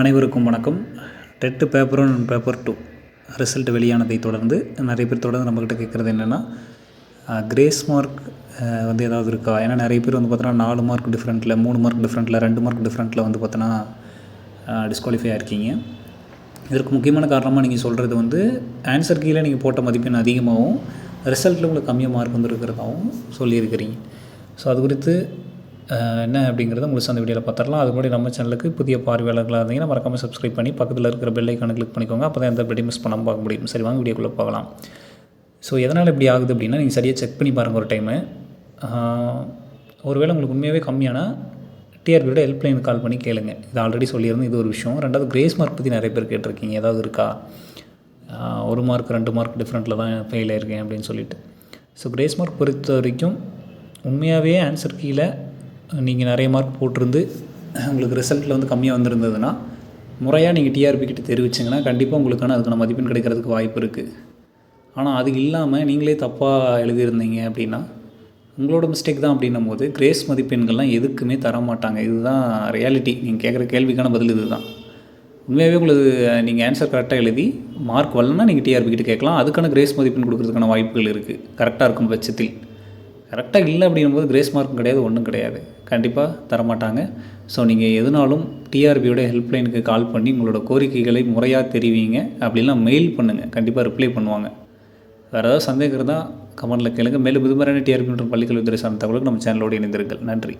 அனைவருக்கும் வணக்கம். TET paper one paper two result வெளியானதை தொடர்ந்து நிறைய பேர் தொடர்ந்து நம்மக்கிட்ட கேட்குறது என்னென்னா கிரேஸ் மார்க் வந்து ஏதாவது இருக்கா? ஏன்னா நிறைய பேர் வந்து பார்த்தோன்னா நாலு மார்க் டிஃப்ரெண்ட்டில் மூணு மார்க் டிஃப்ரெண்ட்டில் ரெண்டு மார்க் டிஃப்ரெண்ட்டில் வந்து பார்த்தோன்னா டிஸ்குவாலிஃபை ஆகிருக்கீங்க இதற்கு முக்கியமான காரணமாக நீங்கள் சொல்கிறது வந்து ஆன்சர் கீழே நீங்கள் போட்ட மதிப்பெண் அதிகமாகவும் ரிசல்ட்டில் உங்களுக்கு கம்மியாக மார்க் வந்துருக்கிறதாகவும் சொல்லியிருக்கிறீங்க. ஸோ அது குறித்து என்ன அப்படிங்கிறத முழுசாக அந்த வீடியோவில் பார்த்துடலாம் அது முன்னாடி நம்ம சேனலுக்கு புதிய பார்வையாளர்களாக இருந்தீங்கன்னா மறக்காமல் சப்ஸ்கிரைப் பண்ணி பக்கத்தில் இருக்கிற பெல் ஐக்கானை கிளிக் பண்ணிக்கோங்க. அப்போ தான் எந்த வீடியோ மிஸ் பண்ணாமல் பார்க்க முடியும். சரி வாங்க வீடியோக்குள்ளே போகலாம். ஸோ எதனால் இப்படி ஆகுது அப்படின்னா நீங்கள் சரியாக செக் பண்ணி பாருங்கள் ஒரு டைமு ஒருவேளை உங்களுக்கு உண்மையாகவே கம்மியானா டிஆர்பியோட ஹெல்ப்லைன் கால் பண்ணி கேளுங்க. இது ஆல்ரெடி சொல்லியிருந்தேன் இது ஒரு விஷயம். ரெண்டாவது கிரேஸ் மார்க் பற்றி நிறைய பேர் கேட்டிருக்கீங்க. ஏதாவது இருக்கா? ஒரு மார்க் ரெண்டு மார்க் டிஃப்ரெண்ட்டில் தான் ஃபெயில் ஆயிருக்கேன் அப்படின்னு சொல்லிட்டு. ஸோ கிரேஸ் மார்க் பொறுத்த வரைக்கும் உண்மையாகவே ஆன்சர் கீழே நீங்கள் நிறைய மார்க் போட்டிருந்து உங்களுக்கு ரிசல்ட்டில் வந்து கம்மியாக வந்திருந்ததுன்னா முறையாக நீங்கள் டிஆர்பி கிட்ட தெரிவிச்சிங்கன்னா கண்டிப்பாக உங்களுக்கான அதுக்கான மதிப்பெண் கிடைக்கிறதுக்கு வாய்ப்பு இருக்குது ஆனால் அது இல்லாமல் நீங்களே தப்பாக எழுதியிருந்தீங்க அப்படின்னா உங்களோட மிஸ்டேக் தான் அப்படின்னும் போது கிரேஸ் மதிப்பெண்கள்லாம் எதுக்குமே தர மாட்டாங்க இதுதான் ரியாலிட்டி நீங்கள் கேட்குற கேள்விக்கான பதில் இதுதான். உண்மையாகவே உங்களுக்கு நீங்கள் ஆன்சர் கரெக்டாக எழுதி மார்க் வரலன்னா நீங்கள் டிஆர்பி கிட்ட கேட்கலாம். அதுக்கான கிரேஸ் மதிப்பெண் கொடுக்கறதுக்கான வாய்ப்புகள் இருக்குது கரெக்டாக இருக்கும் பட்சத்தில். கரெக்டாக இல்லை அப்படிங்கும்போது கிரேஸ் மார்க்கும் கிடையாது ஒன்றும் கிடையாது. கண்டிப்பாக தரமாட்டாங்க. ஸோ நீங்கள் எதுனாலும் டிஆர்பியோட ஹெல்ப்லைனுக்கு கால் பண்ணி உங்களோட கோரிக்கைகளை முறையாக தெரிவிங்க. அப்படிலாம் மெயில் பண்ணுங்கள் கண்டிப்பாக ரிப்ளை பண்ணுவாங்க. வேறு ஏதாவது சந்தேகம் இருந்தால் கமெண்ட்டில் கேளுங்க. மேலும் இது மாதிரியான டிஆர்பி மற்றும் பள்ளிக்கல்வித்துறை சார்ந்த தகவலுக்கு நம்ம சேனலோடு இணைந்திருங்கள். நன்றி.